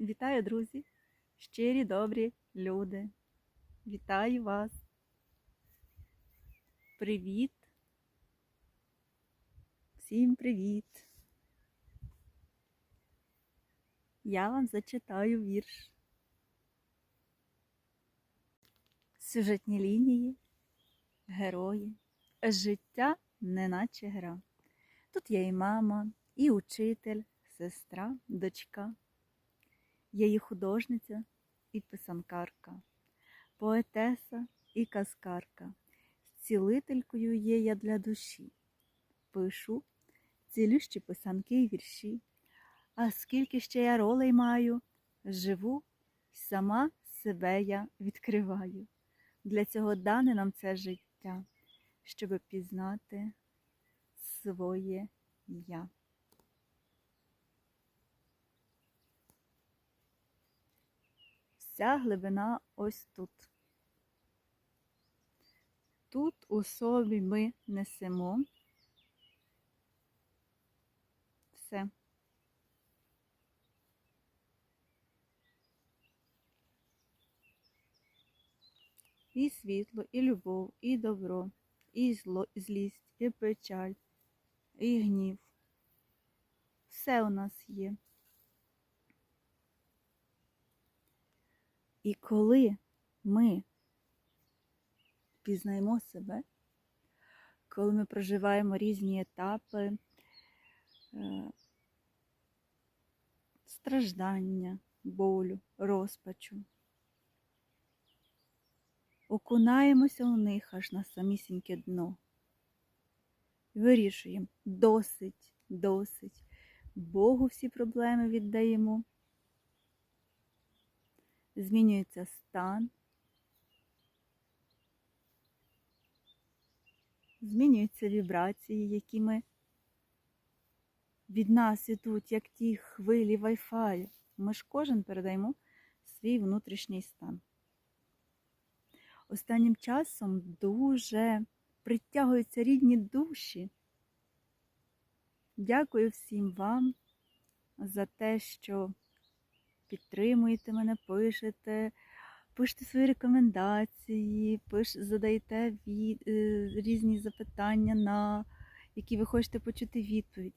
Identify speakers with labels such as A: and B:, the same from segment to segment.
A: Вітаю, друзі! Щирі добрі люди. Вітаю вас. Привіт. Всім привіт. Я вам зачитаю вірш. Сюжетні лінії, герої, життя неначе гра. Тут є і мама, і учитель, сестра, дочка. Є і художниця, і писанкарка, поетеса і казкарка. Цілителькою є я для душі. Пишу цілющі писанки і вірші. А скільки ще я ролей маю, живу, й сама себе я відкриваю. Для цього дане нам це життя, щоб пізнати своє я. Вся глибина ось тут. Тут у собі ми несемо все. І світло, і любов, і добро, і зло, і злість, і печаль, і гнів. Все у нас є. І коли ми пізнаємо себе, коли ми проживаємо різні етапи е, страждання, болю, розпачу, окунаємося у них аж на самісіньке дно. Вирішуємо досить, досить. Богу всі проблеми віддаємо змінюється стан, змінюються вібрації, які ми від нас ідуть, як ті хвилі Wi-Fi. Ми ж кожен передаємо свій внутрішній стан. Останнім часом дуже притягуються рідні душі. Дякую всім вам за те, що підтримуєте мене, пишете, пишете свої рекомендації, пиш, задаєте від, е, різні запитання, на які ви хочете почути відповідь.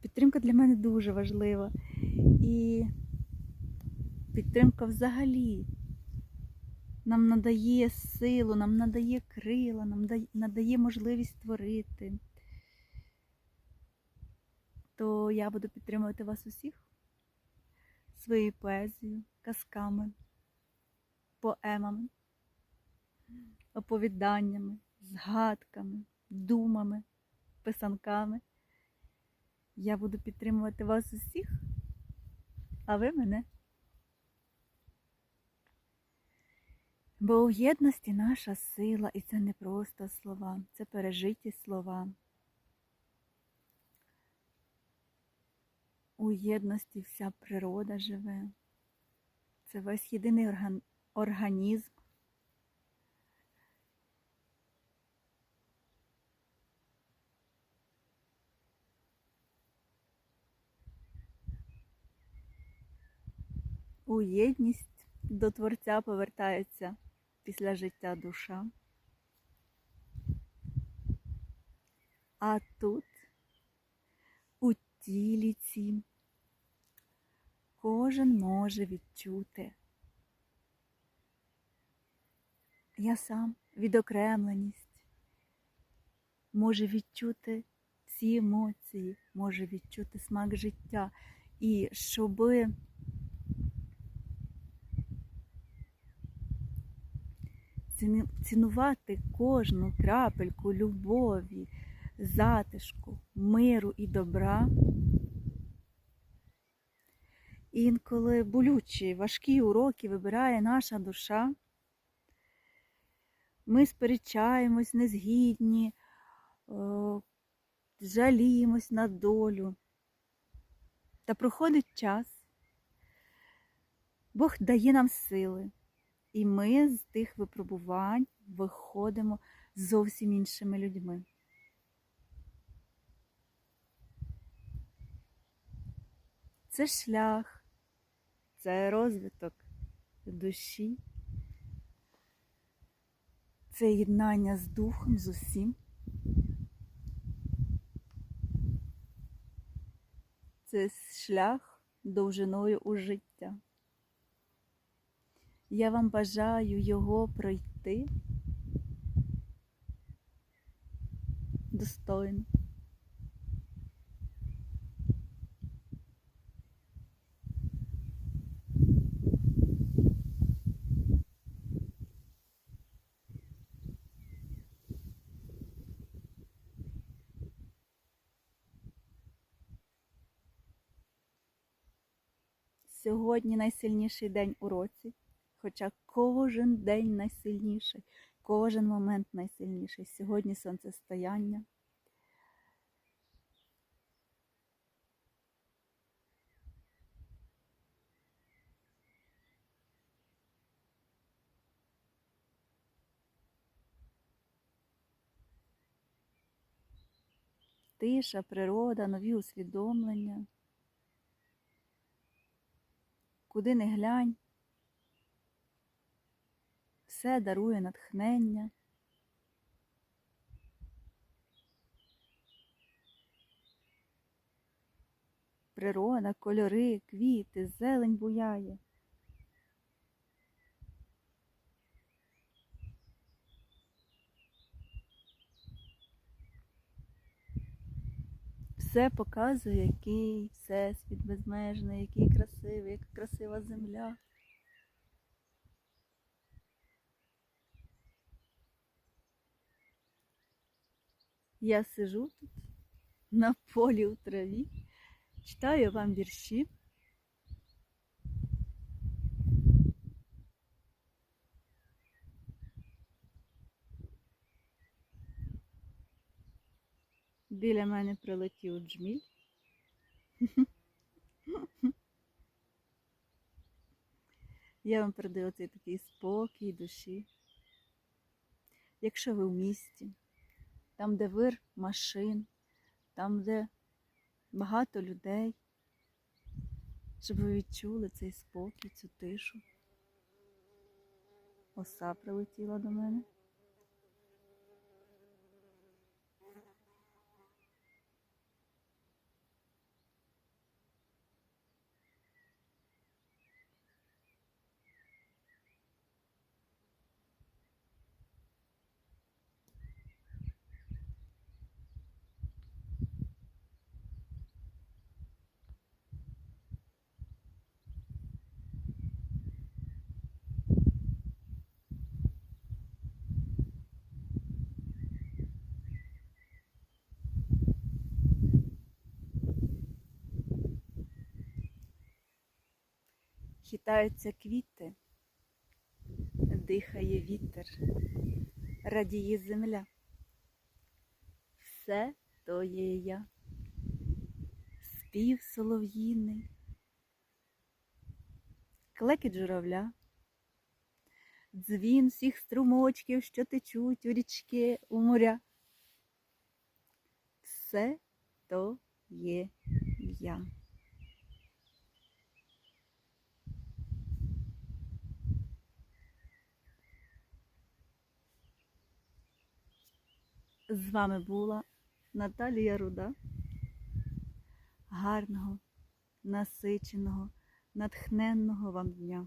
A: Підтримка для мене дуже важлива. І підтримка взагалі нам надає силу, нам надає крила, нам надає можливість творити. То я буду підтримувати вас усіх своєю поезією, казками, поемами, оповіданнями, згадками, думами, писанками. Я буду підтримувати вас усіх, а ви мене. Бо у єдності наша сила, і це не просто слова, це пережиті слова. У єдності вся природа живе. Це весь єдиний орган... організм. У єдність до Творця повертається після життя душа. А тут у тілі цім кожен може відчути. Я сам відокремленість, може відчути всі емоції, може відчути смак життя. І щоби цінувати кожну крапельку любові, затишку, миру і добра. Інколи болючі, важкі уроки вибирає наша душа. Ми сперечаємось, незгідні, жаліємось на долю. Та проходить час, Бог дає нам сили, і ми з тих випробувань виходимо зовсім іншими людьми. Це шлях, це розвиток душі, це єднання з духом, з усім. Це шлях довжиною у життя. Я вам бажаю його пройти достойно. Сьогодні найсильніший день у році, хоча кожен день найсильніший, кожен момент найсильніший. Сьогодні сонцестояння. Тиша, природа, нові усвідомлення. Куди не глянь, все дарує натхнення. Природа, кольори, квіти, зелень буяє. Все показує, який всесвіт безмежний, який красивий, яка красива земля. Я сижу тут на полі у траві, читаю вам вірші. Біля мене прилетів джміль. Я вам передаю цей такий спокій душі. Якщо ви в місті, там, де вир машин, там, де багато людей, щоб ви відчули цей спокій, цю тишу. Оса прилетіла до мене. Хитаються квіти, дихає вітер, радіє земля. Все то є я, спів солов'їний, клекіт журавля, дзвін всіх струмочків, що течуть у річки, у моря. Все то є я. З вами була Наталія Руда. Гарного, насиченого, натхненного вам дня.